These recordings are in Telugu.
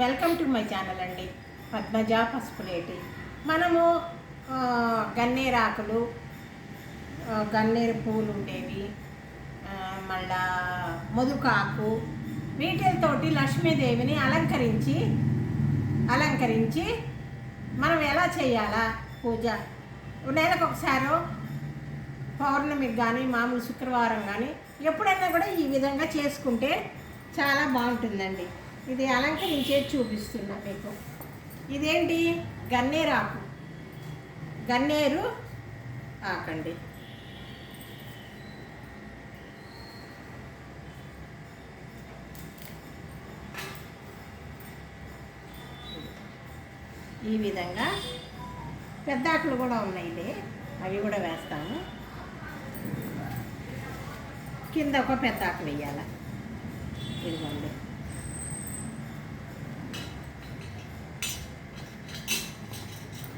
వెల్కమ్ టు మై ఛానల్ అండి. పద్మజ పసుపులేటి మనము గన్నేరు గన్నేరాకులు గన్నేరు పూలు ఉండేవి మళ్ళా ముదుకాకు వీటితోటి లక్ష్మీదేవిని అలంకరించి అలంకరించి మనం ఎలా చేయాలా పూజ? నెలకు ఒకసారో పౌర్ణమికి కానీ మామూలు శుక్రవారం కానీ ఎప్పుడైనా కూడా ఈ విధంగా చేసుకుంటే చాలా బాగుంటుందండి. ఇది అలంకరించేది చూపిస్తున్నా మీకు. ఇదేంటి? గన్నేరు ఆకు గన్నేరు ఆకండి. ఈ విధంగా పెద్ద ఆకులు కూడా ఉన్నాయి ఇది అవి కూడా వేస్తాము. కింద ఒక పెద్ద ఆకులు వేయాల. ఇదిగోండి.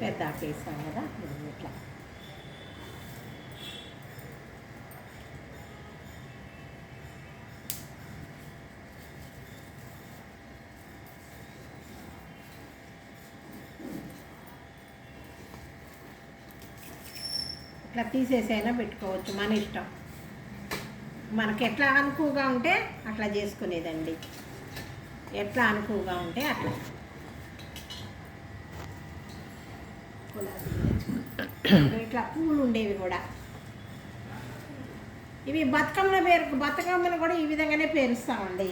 పెద్ద ఆకు కదా ఇట్లా. ఇట్లా తీసేసైనా పెట్టుకోవచ్చు మన ఇష్టం. మనకి ఎట్లా అనుకువగా ఉంటే అట్లా చేసుకునేదండి. ఎట్లా అనుకువగా ఉంటే అట్లా. ఇట్లా పూలు ఉండేవి కూడా. ఇవి బతుకమ్మ పేరు బతుకమ్మను కూడా ఈ విధంగానే పేరుస్తామండి.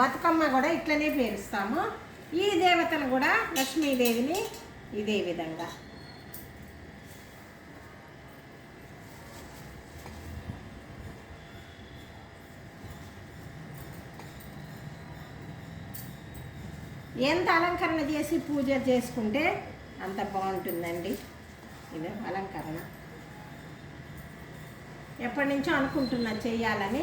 బతుకమ్మ కూడా ఇట్లనే పేరుస్తాము. ఈ దేవతను కూడా లక్ష్మీదేవిని ఇదే విధంగా. ఎంత అలంకరణ చేసి పూజ చేసుకుంటే అంత బాగుంటుందండి. ఇది అలంకరణ. ఎప్పటి నుంచో అనుకుంటున్నా చెయ్యాలని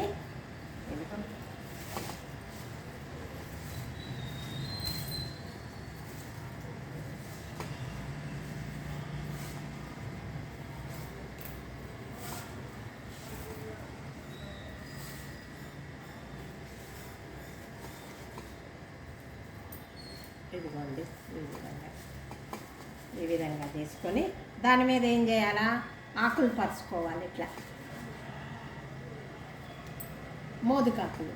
ఇదిగోండి ఈ విధంగా. ఈ విధంగా తీసుకొని దాని మీద ఏం చేయాలా? ఆకులు పరుచుకోవాలి ఇట్లా. మోదుకాకులు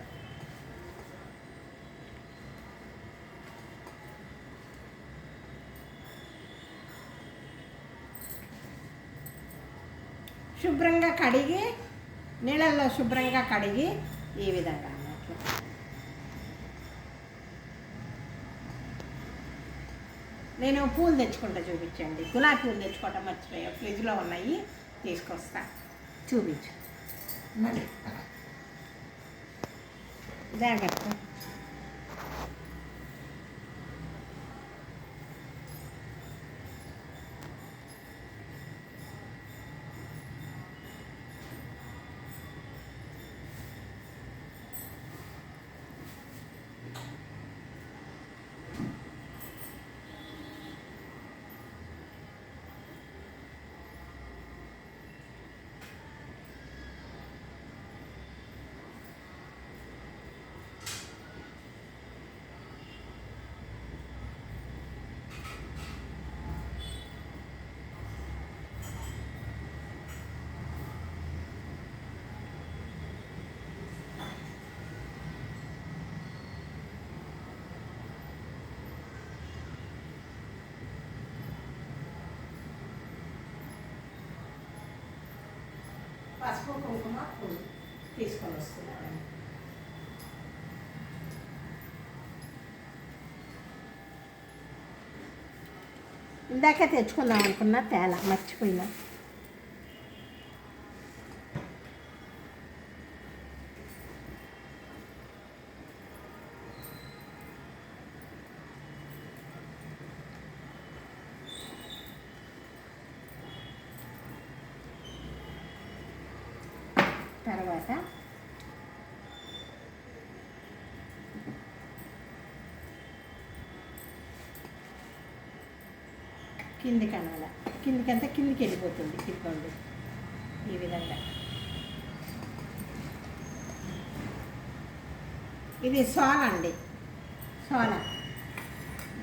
శుభ్రంగా కడిగి నీళ్ళల్లో శుభ్రంగా కడిగి ఈ విధంగా అన్నట్లు. నేను పూలు తెచ్చుకుంటా చూపించండి. గులాబీ పూలు తెచ్చుకోవటం మర్చిపోయా ఫ్రిడ్జ్లో ఉన్నాయి. తీసుకొస్తా. చూపించు. మళ్ళీ. జాగ్రత్త. పసుపు కుంకుమ పూలు తీసుకొని వస్తున్నాను. ఇందాక తెచ్చుకుందాం అనుకున్నా తేల మర్చిపోయినా. కిందికి అనాల. కిందికంతా కిందికి వెళ్ళిపోతుంది ఇదిగోండి ఈ విధంగా. ఇది సోల అండి. సోల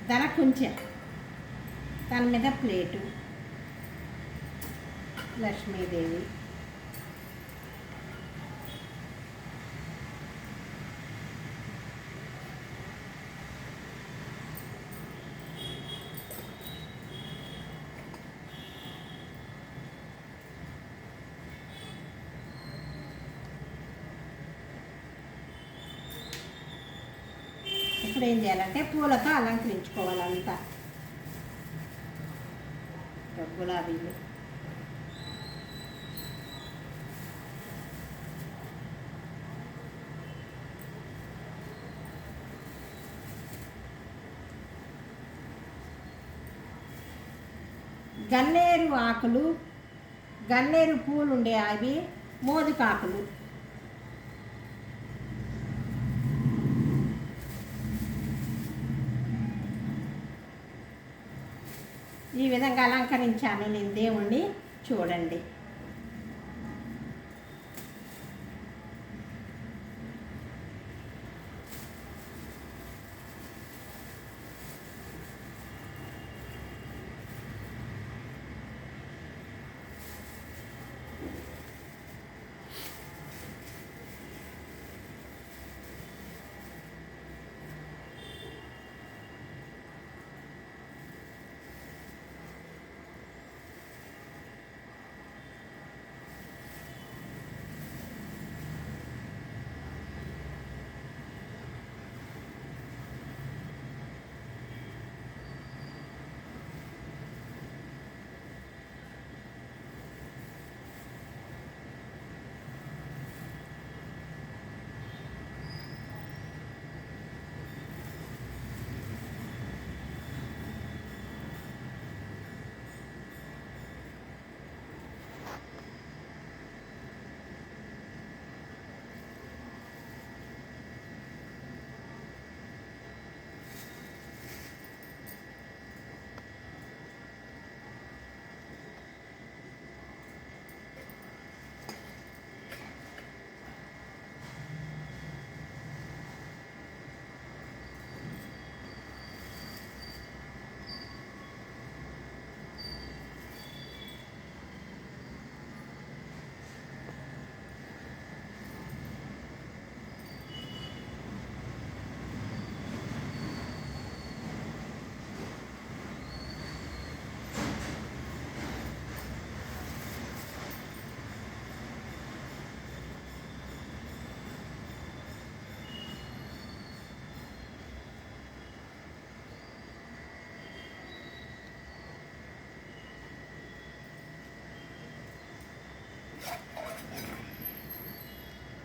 ధర కొంచెం. దాని మీద ప్లేటు. లక్ష్మీదేవి. ఇప్పుడు ఏం చేయాలంటే పూలతో అలంకరించుకోవాలంతా గులాబీలు గన్నేరు ఆకులు గన్నేరు పూలు ఉండే అవి మోదుకాకులు. ఈ విధంగా అలంకరించాను నేను దేవుణ్ణి. చూడండి.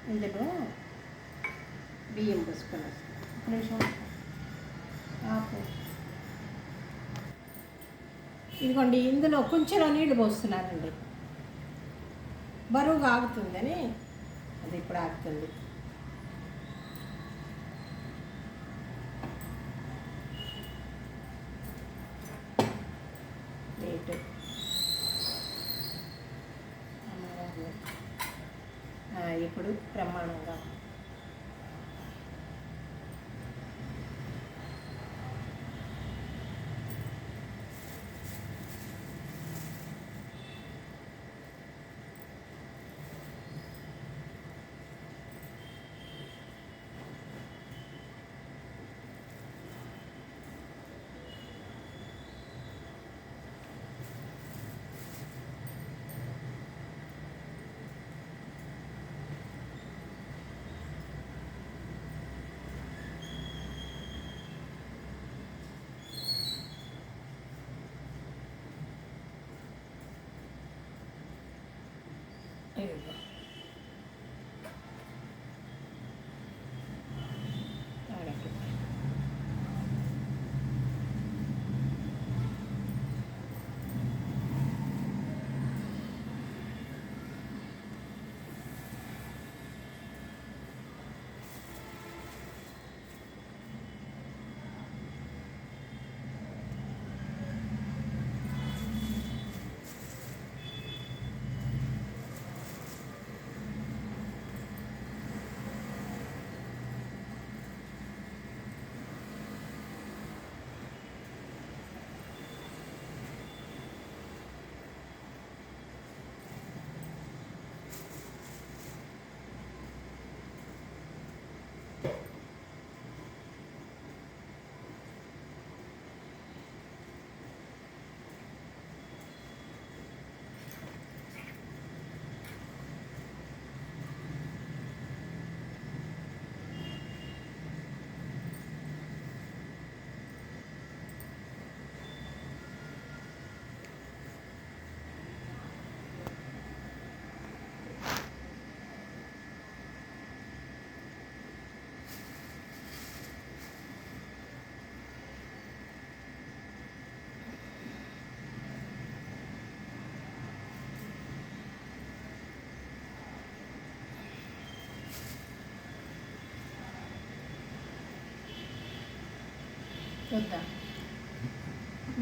ఇందులో బియ్యం పోసుకొని ఒక నిమిషం. ఆపు. ఇదిగోండి ఇందులో కొంచెం నీళ్ళు పోస్తున్నానండి. బరువుగా ఆగుతుందని అది ఇప్పుడు ఆగుతుంది. ప్రమాణంగా ಇರುತ್ತೆ చూద్దాం.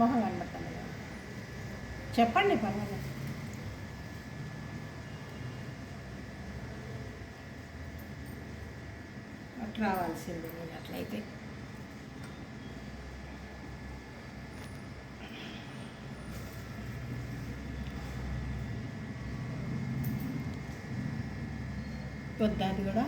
మొహం కనబడతాను చెప్పండి పర్వాలేదు. అటు రావాల్సింది నేను అట్లయితే. వద్దా అది కూడా?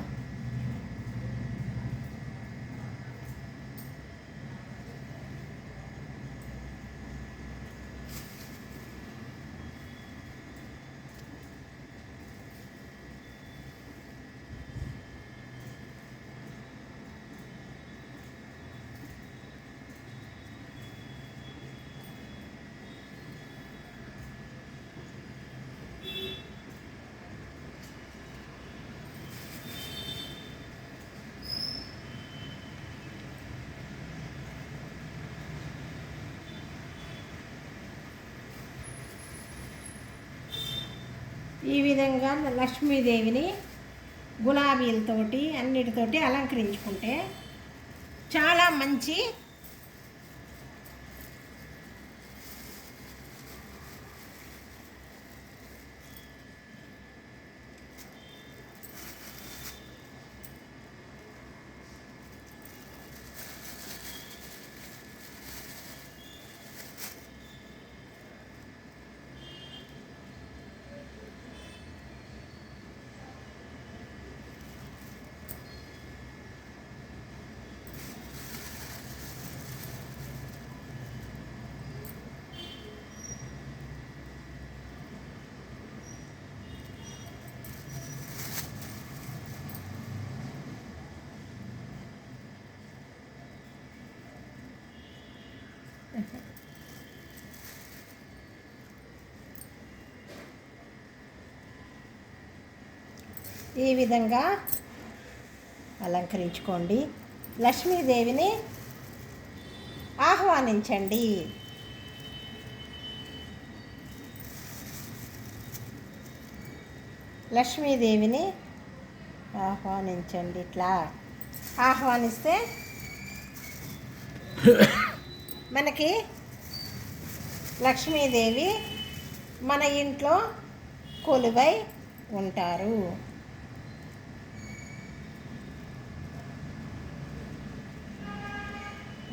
ఈ విధంగా లక్ష్మీదేవిని గులాబీలతోటి అన్నిటితోటి అలంకరించుకుంటే చాలా మంచి ఈ విధంగా అలంకరించుకోండి. లక్ష్మీదేవిని ఆహ్వానించండి. లక్ష్మీదేవిని ఆహ్వానించండి ఇట్లా. ఆహ్వానిస్తే మనకి లక్ష్మీదేవి మన ఇంట్లో కొలువై ఉంటారు.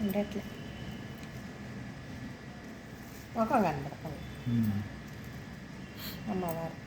ఉండట్లే. ముఖం కనబడుతుంది అమ్మవారు.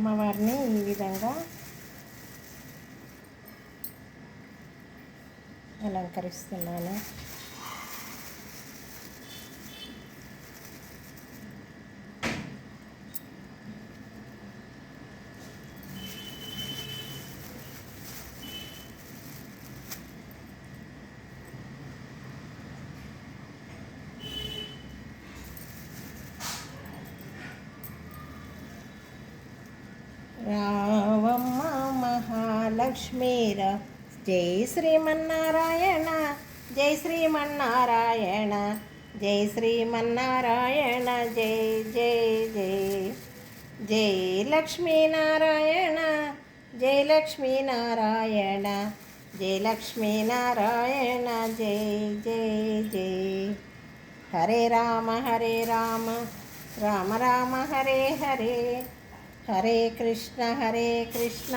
అమ్మవారిని ఈ విధంగా అలంకరిస్తున్నాను. జై శ్రీమన్నారాయణ జై శ్రీమన్నారాయణ జై శ్రీమన్నారాయణ జై జై జై జై లక్ష్మీనారాయణ జై లక్ష్మీనారాయణ జై లక్ష్మీనారాయణ జై జై జై హరే రామ హరే రామ రామ రామ హరే హరే హరే కృష్ణ హరే కృష్ణ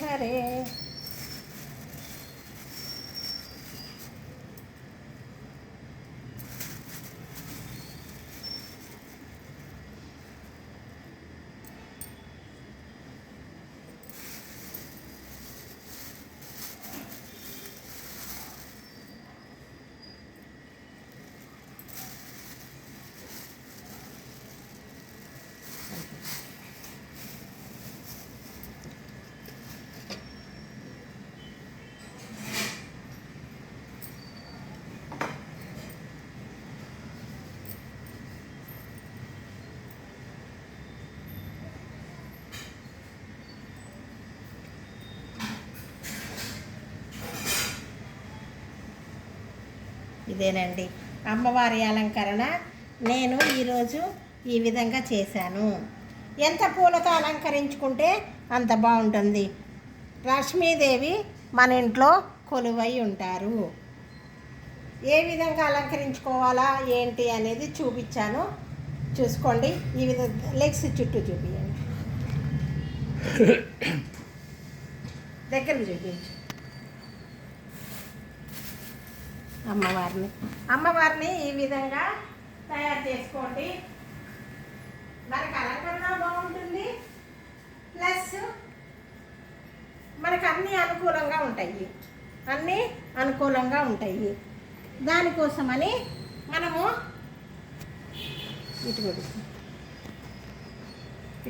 ఇదేనండి. అమ్మవారి అలంకరణ నేను ఈరోజు ఈ విధంగా చేశాను. ఎంత పూలతో అలంకరించుకుంటే అంత బాగుంటుంది. లక్ష్మీదేవి మన ఇంట్లో కొలువై ఉంటారు. ఏ విధంగా అలంకరించుకోవాలా ఏంటి అనేది చూపించాను. చూసుకోండి. ఈ విధంగా లెగ్స్ చుట్టూ చూపించండి దగ్గరకు చూపించు. అమ్మవారిని. అమ్మవారిని ఈ విధంగా తయారు చేసుకోండి. మనకు అలంకరణ బాగుంటుంది. ప్లస్ మనకు అన్నీ అనుకూలంగా ఉంటాయి. అన్నీ అనుకూలంగా ఉంటాయి. దానికోసమని మనము ఇటు కొడుకు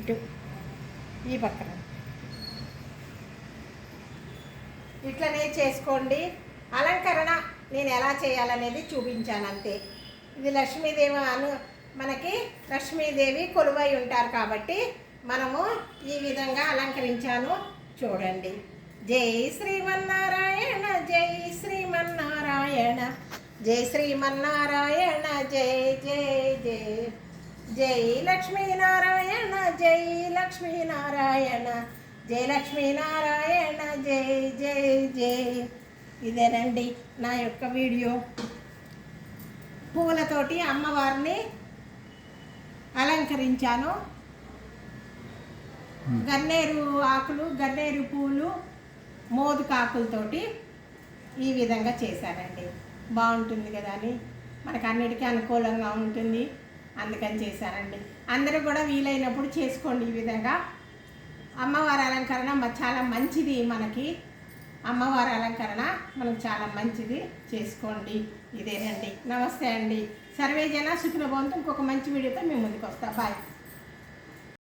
ఇటు ఈ పక్కన. ఇట్లనే చేసుకోండి. అలంకరణ నేను ఎలా చేయాలనేది చూపించాను అంతే. ఇది లక్ష్మీదేవి అను మనకి లక్ష్మీదేవి కొలువై ఉంటారు కాబట్టి మనము ఈ విధంగా అలంకరించాను చూడండి. జై శ్రీమన్నారాయణ జై శ్రీమన్నారాయణ జై శ్రీమన్నారాయణ జై జై జై. జై లక్ష్మీనారాయణ జై లక్ష్మీనారాయణ జై లక్ష్మీనారాయణ జై జై జై. ఇదేనండి నా యొక్క వీడియో. పూలతోటి అమ్మవారిని అలంకరించాను. గన్నేరు ఆకులు గన్నేరు పూలు మోదుకు ఆకులతోటి ఈ విధంగా చేశానండి. బాగుంటుంది కదా అని. మనకు అన్నిటికీ అనుకూలంగా ఉంటుంది. అందుకని చేశానండి. అందరూ కూడా వీలైనప్పుడు చేసుకోండి ఈ విధంగా. అమ్మవారి అలంకరణ మ- చాలా మంచిది మనకి. అమ్మవారి అలంకరణ మనకు చాలా మంచిది. చేసుకోండి. ఇదేనండి. నమస్తే అండి. సర్వేజన సుఖిన సుఖిన ఇంకొక మంచి వీడియోతో మేము ముందుకు వస్తాం. బాయ్.